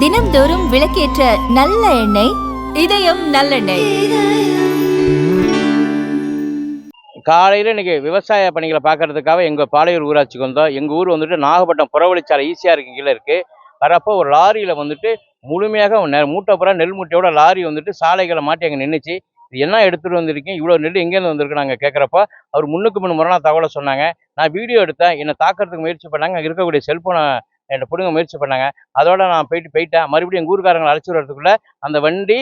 தினம்தோறும் விளக்கேற்ற நல்ல எண்ணெய் இதயம் நல்லெண்ணெய். காலையில் இன்னைக்கு விவசாய பணிகளை பார்க்கறதுக்காக எங்கள் பாளையூர் ஊராட்சிக்கு வந்தோம். எங்கள் ஊர் வந்துட்டு நாகப்பட்டினம் புறவழிச்சாலை ஈஸியாக இருக்கு கீழே இருக்குது வரப்போ ஒரு லாரியில் வந்துட்டு முழுமையாக மூட்டைப்புறம் நெல் மூட்டையோட லாரி வந்துட்டு சாலைகளை மாட்டி அங்கே நின்றுச்சு இது என்ன எடுத்துகிட்டு வந்திருக்கீங்க? இவ்வளோ நெல் எங்கேருந்து வந்திருக்கு நாங்கள் கேட்குறப்ப அவர் முன்னுக்கு முன் முரணா தகவலை சொன்னாங்க. நான் வீடியோ எடுத்தேன். என்னை தாக்கிறதுக்கு முயற்சி பண்ணாங்க. அங்கே இருக்கக்கூடிய செல்ஃபோனை என்னை பிடுங்க முயற்சி பண்ணாங்க. அதோட நான் போயிட்டு போயிட்டேன். மறுபடியும் எங்கள் ஊருக்காரங்களை அழைச்சி வரதுக்குள்ள அந்த வண்டி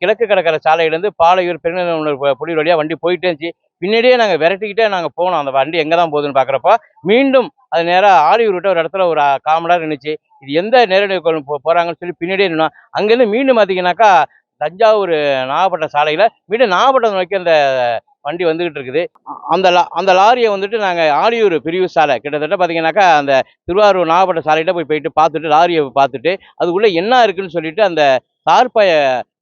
கிழக்கு கடற்கரை சாலையிலேருந்து பாளையூர் பெருநகர் புலி வழியாக வண்டி போயிட்டே இருந்துச்சு. பின்னாடியே நாங்கள் விரட்டிக்கிட்டே நாங்கள் போனோம். அந்த வண்டி எங்கே தான் போகுதுன்னு பார்க்குறப்ப மீண்டும் அது நேராக ஆலியூர் விட்ட ஒரு இடத்துல ஒரு காமடாக இருந்துச்சு நின்றுச்சு இது எந்த நேரடி போ போகிறாங்கன்னு சொல்லி பின்னாடியே நின்னோம். அங்கேருந்து மீண்டும் பார்த்தீங்கன்னாக்கா தஞ்சாவூர் நாகப்பட்டினம் சாலையில் மீண்டும் நாகப்பட்டினம் நோக்கி அந்த வண்டி வந்துகிட்டு இருக்குது. அந்த லா அந்த லாரியை வந்துட்டு நாங்கள் ஆலியூர் பிரிவு சாலை கிட்டத்தட்ட பார்த்தீங்கன்னாக்கா அந்த திருவாரூர் நாகப்பட்டினம் சாலையிட்ட போய் போயிட்டு பார்த்துட்டு லாரியை பார்த்துட்டு அதுக்குள்ளே என்ன இருக்குன்னு சொல்லிட்டு அந்த தார்ப்பை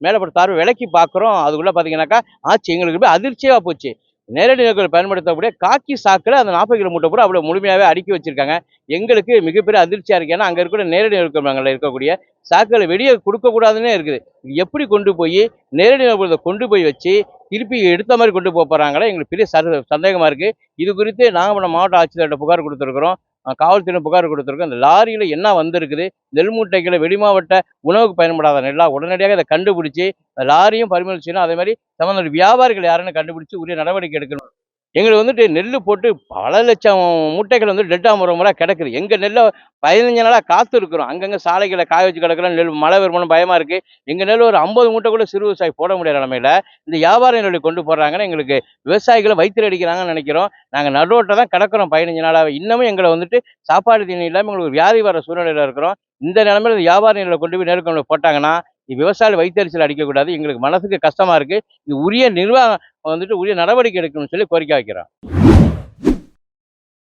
மேலப்பட்ட தார்ப்பை விலக்கி பார்க்குறோம் அதுக்குள்ளே பார்த்தீங்கன்னாக்கா ஆச்சு எங்களுக்கு போய் அதிர்ச்சியாக போச்சு. நேரடி நோக்கில் பயன்படுத்தக்கூடிய காக்கி சாக்கில் அந்த நாற்பது கிலோ மூட்டை கூட அவ்வளோ முழுமையாகவே அடுக்கி வச்சிருக்காங்க. எங்களுக்கு மிகப்பெரிய அதிர்ச்சியாக இருக்கு. ஏன்னா அங்கே இருக்கிற நேரடி நெருக்கங்களில் இருக்கக்கூடிய சாக்குகளை வெளியே கொடுக்கக்கூடாதுன்னே இருக்குது. இது எப்படி கொண்டு போய் நேரடி நோக்கத்தை கொண்டு போய் வச்சு திருப்பி எடுத்த மாதிரி கொண்டு போக போகிறாங்களே எங்களுக்கு பெரிய சந்தேகமாக இருக்குது இது குறித்து நாகப்பட்டினம் மாவட்ட ஆட்சித்தலைவர்கிட்ட புகார் கொடுத்துருக்குறோம். காவல்துறையினர் புகார் கொடுத்துருக்கோம் இந்த லாரியில் என்ன வந்திருக்குது? நெல் மூட்டைகளை வெளிமாவட்ட உணவுக்கு பயன்படாத நெல்லா? உடனடியாக இதை கண்டுபிடிச்சி லாரியும் பறிமுதல் செய்யணும். அதே மாதிரி சம்மந்த வியாபாரிகள் யாருன்னு கண்டுபிடிச்சு உரிய நடவடிக்கை எடுக்கணும். எங்களுக்கு வந்துட்டு நெல் போட்டு பல லட்சம் மூட்டைகள் வந்து டெட்டா முறை முறை கிடக்குது. எங்கள் நெல்லை பதினஞ்சு நாளாக காத்து இருக்கிறோம். அங்கங்கே சாலைகளை காய வச்சு கிடக்குறோம் நெல் மழை வருமானம் பயமாக இருக்குது எங்கள் நெல் ஒரு ஐம்பது மூட்டை கூட சிறு விவசாயி போட முடியாத நிலமையில இந்த வியாபார நெல்லை கொண்டு போடுறாங்கன்னு எங்களுக்கு விவசாயிகளை வயிற்று அடிக்கிறாங்கன்னு நினைக்கிறோம். நாங்கள் நடுவோட்டை தான் கிடக்கிறோம் பதினஞ்சு நாளாக இன்னமும் எங்களை வந்துட்டு சாப்பாடு தீனி இல்லாமல் எங்களுக்கு ஒரு வியாதி வர சூழ்நிலையில் இருக்கிறோம். இந்த நிலமையில இந்த வியாபார நிலையில் கொண்டு போய் நெருக்கம் போட்டாங்கன்னா விவசாயிகள் வைத்தறிச்சல் அடிக்கக்கூடாது. எங்களுக்கு மனசுக்கு கஷ்டமா இருக்கு. இது உரிய நிர்வாகம் வந்துட்டு உரிய நடவடிக்கை எடுக்கணும்னு சொல்லி கோரிக்கை வைக்கிறோம்.